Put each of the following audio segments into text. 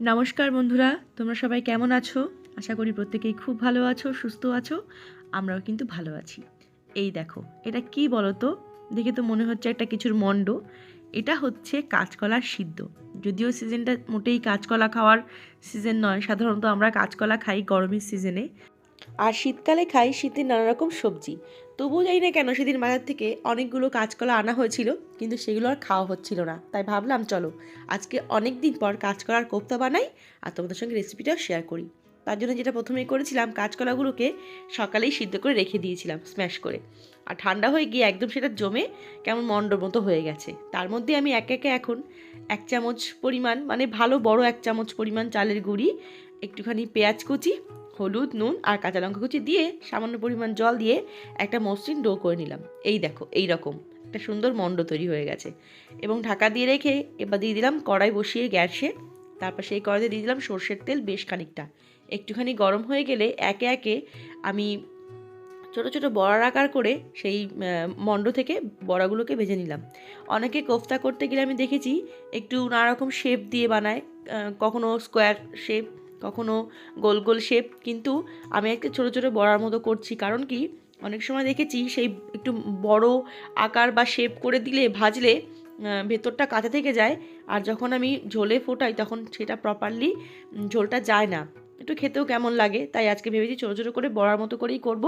নমস্কার বন্ধুরা, তোমরা সবাই কেমন আছো? আশা করি প্রত্যেকেই খুব ভালো আছো, সুস্থ আছো, আমরাও কিন্তু ভালো আছি। এই দেখো, এটা কি বলো তো দেখে তো মনে হচ্ছে একটা কিছুর মণ্ড এটা হচ্ছে কাঁচকলার সিদ্ধ। যদিও সিজনটা মোটেই কাঁচকলা খাওয়ার সিজন নয়, সাধারণত আমরা কাঁচকলা খাই গরমের সিজনে আর শীতকালে খাই শীতের নানা রকম সবজি। তবুও জানি না কেন সেদিন বাজার থেকে অনেকগুলো কাঁচকলা আনা হয়েছিল, কিন্তু সেগুলো আর খাওয়া হচ্ছিল না। তাই ভাবলাম, চলো, আজকে অনেক দিন পর কাঁচকলার কোপ্তা বানাই আর তোমাদের সঙ্গে রেসিপিটাও শেয়ার করি। তার জন্য যেটা প্রথমেই করেছিলাম, কাঁচকলাগুলোকে সকালেই সিদ্ধ করে রেখে দিয়েছিলাম স্ম্যাশ করে। আর ঠান্ডা হয়ে গিয়ে একদম সেটা জমে কেমন মন্ডর মতো হয়ে গেছে। তার মধ্যে আমি একে একে এখন এক চামচ পরিমাণ মানে ভালো বড় এক চামচ পরিমাণ চালের গুঁড়ি, একটুখানি পেঁয়াজ কুচি হলুদ, নুন আর কাঁচা লঙ্কা কুচি দিয়ে সামান্য পরিমাণ জল দিয়ে একটা মসৃণ ডো করে নিলাম। এই দেখো, এই রকম। একটা সুন্দর মণ্ড তৈরি হয়ে গেছে। এবং ঢাকা দিয়ে রেখে এবার দিয়ে দিলাম কড়াই বসিয়ে গ্যাসে। তারপর সেই কড়াইতে দিয়ে দিলাম সর্ষের তেল বেশ খানিকটা। একটুখানি গরম হয়ে গেলে একে একে আমি ছোটো ছোটো বড়ার আকার করে সেই মণ্ড থেকে বড়াগুলোকে ভেজে নিলাম। অনেকে কোফতা করতে গেলে আমি দেখেছি একটু নানা রকম শেপ দিয়ে বানায় কখনো স্কোয়ার শেপ কখনো গোল গোল শেপ কিন্তু আমি একটা ছোটো ছোটো বড়ার মতো করছি। কারণ কি? অনেক সময় দেখেছি সেই একটু বড় আকার বা শেপ করে দিলে, ভাজলে ভেতরটা কাঁচা থেকে যায় আর যখন আমি ঝোলে ফোটাই তখন সেটা প্রপারলি ঝোলটা যায় না। একটু খেতেও কেমন লাগে, তাই আজকে ভেবেছি ছোটো ছোটো করে বড়ার মতো করেই করব।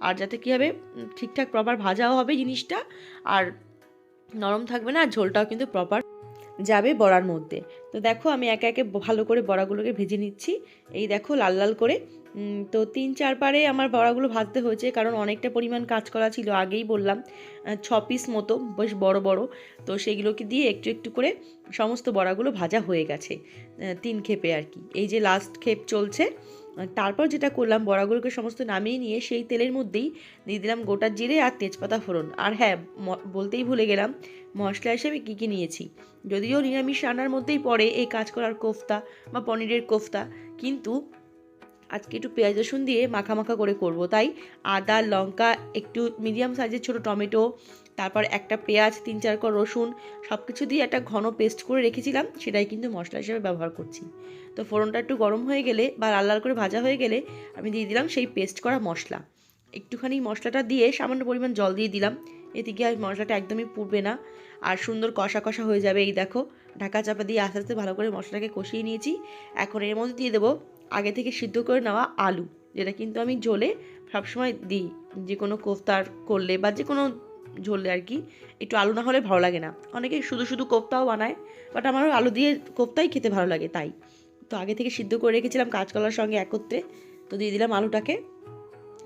আর যাতে কী হবে? ঠিকঠাক প্রপার ভাজাও হবে জিনিসটা আর নরম থাকবে না আর ঝোলটাও কিন্তু প্রপার যাবে বড়ার মধ্যে। তো দেখো আমি একে একে ভালো করে বড়াগুলোকে ভেজে নিচ্ছি। এই দেখো লাল লাল করে। তো তিন চার পারে আমার বড়াগুলো ভাজতে হয়েছে কারণ অনেকটা পরিমাণ কাঁচকলা ছিল, আগেই বললাম ছ পিস মতো, বেশ বড় বড়। তো সেগুলোকে দিয়ে একটু একটু করে সমস্ত বড়াগুলো ভাজা হয়ে গেছে তিন খেপে আর কি। এই যে লাস্ট খেপ চলছে তারপর যেটা করলাম বড়াগুলোকে সমস্ত নামিয়ে নিয়ে সেই তেলের মধ্যেই দিয়ে দিলাম গোটা জিরে আর তেজপাতা ফোড়ন। আর হ্যাঁ বলতেই ভুলে গেলাম, মশলা হিসেবে কী কী নিয়েছি। যদিও নিরামিষ রান্নার মধ্যেই পড়ে এই কাজ করার কোফতা বা পনিরের কোফতা, কিন্তু আজকে একটু পেঁয়াজ রসুন দিয়ে মাখা মাখা করে করব। তাই আদা, লঙ্কা, একটু মিডিয়াম সাইজের ছোটো টমেটো, তারপর একটা পেঁয়াজ, তিন চার কর রসুন সব কিছু দিয়ে একটা ঘন পেস্ট করে রেখেছিলাম, সেটাই কিন্তু মশলা হিসেবে ব্যবহার করছি। তো ফোড়নটা একটু গরম হয়ে গেলে বা লাল লাল করে ভাজা হয়ে গেলে আমি দিয়ে দিলাম সেই পেস্ট করা মশলা। একটুখানি মশলাটা দিয়ে সামান্য পরিমাণ জল দিয়ে দিলাম, এদিকে আর মশলাটা একদমই পুড়বে না, আর সুন্দর কষা কষা হয়ে যাবে, এই দেখো। ঢাকা চাপা দিয়ে আস্তে আস্তে ভালো করে মশলাটাকে কষিয়ে নিয়েছি। এখন এর মধ্যে দিয়ে দেবো আগে থেকে সিদ্ধ করে নেওয়া আলু, যেটা কিন্তু আমি ঝোলে সবসময় দিই। যে কোনো কোফতার করলে বা যে কোনো ঝোলে আর কি, একটু আলু না হলে ভালো লাগে না। অনেকে শুধু শুধু কোফতাও বানায় বাট আমারও আলু দিয়ে কোফতাই খেতে ভালো লাগে তাই। তো আগে থেকে সিদ্ধ করে রেখেছিলাম কাঁচকলার সঙ্গে একত্রে, তো দিয়ে দিলাম আলুটাকে।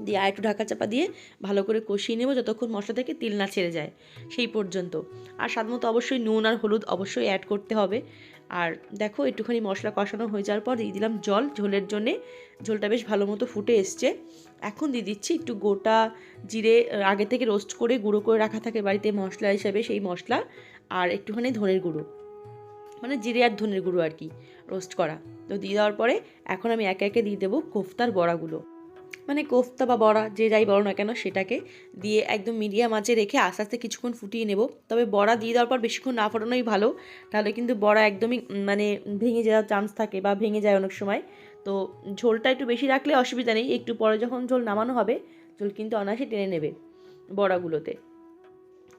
দিয়ে আর একটু ঢাকা চাপা দিয়ে ভালো করে কষিয়ে নেব যতক্ষণ মশলা থেকে তেল না ছেড়ে যায়, সেই পর্যন্ত। আর মতো অবশ্যই নুন আর হলুদ অবশ্যই অ্যাড করতে হবে। আর দেখো একটুখানি মশলা কষানো হয়ে যাওয়ার পর দিয়ে দিলাম জল, ঝোলের জন্যে ঝোলটা বেশ ভালো মতো ফুটে এসছে। এখন দিয়ে দিচ্ছি একটু গোটা জিরে আগে থেকে রোস্ট করে গুঁড়ো করে রাখা থাকে বাড়িতে মশলা হিসাবে সেই মশলা, আর একটুখানি ধনের গুঁড়ো। মানে জিরে আর ধনের গুঁড়ো আর কি রোস্ট করা। তো দিয়ে দেওয়ার পরে এখন আমি একে একে দিয়ে দেবো কোফতার বড়াগুলো। মানে কোফতা বা বড়া, যে যাই বলো না কেন, সেটাকে দিয়ে একদম মিডিয়াম আঁচে রেখে আস্তে আস্তে কিছুক্ষণ ফুটিয়ে নেব। তবে বড়া দিয়ে দেওয়ার পর বেশিক্ষণ না ফোটানোই ভালো, তাহলে কিন্তু বড়া একদমই মানে ভেঙে যাওয়ার চান্স থাকে বা ভেঙে যায় অনেক সময়। তো ঝোলটা একটু বেশি রাখলে অসুবিধা নেই, একটু পরে যখন ঝোল নামানো হবে, ঝোল কিন্তু অনায়াসে টেনে নেবে বড়াগুলোতে।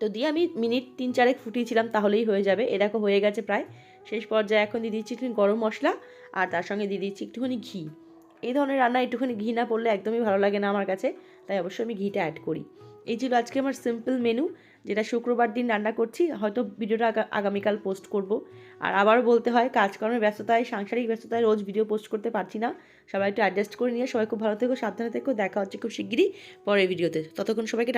তো দিয়ে আমি মিনিট তিন চারেক ফুটিয়েছিলাম, তাহলেই হয়ে যাবে। এরকম হয়ে গেছে প্রায়। শেষ পর্যায়ে এখন দিয়ে দিচ্ছি একটু গরম মশলা, আর তার সঙ্গে দিয়ে দিচ্ছি একটুখানি ঘি। এই ধরনের রান্না একটুখানি ঘি না পড়লে একদমই ভালো লাগে না আমার কাছে, তাই অবশ্যই আমি ঘিটা অ্যাড করি। এই ছিল আজকে আমার সিম্পল মেনু যেটা শুক্রবার দিন রান্না করছি, হয়তো ভিডিওটা আগামীকাল পোস্ট করব। আর আবারও বলতে হয়, কাজকর্মের ব্যস্ততায়, সাংসারিক ব্যস্ততায় রোজ ভিডিও পোস্ট করতে পারছি না। সবাই একটু অ্যাডজাস্ট করে নিয়ে সবাই খুব ভালো থেকো, সাবধানে থেকো। দেখা হচ্ছে খুব শিগগিরই পরের ভিডিওতে ততক্ষণ সবাইকে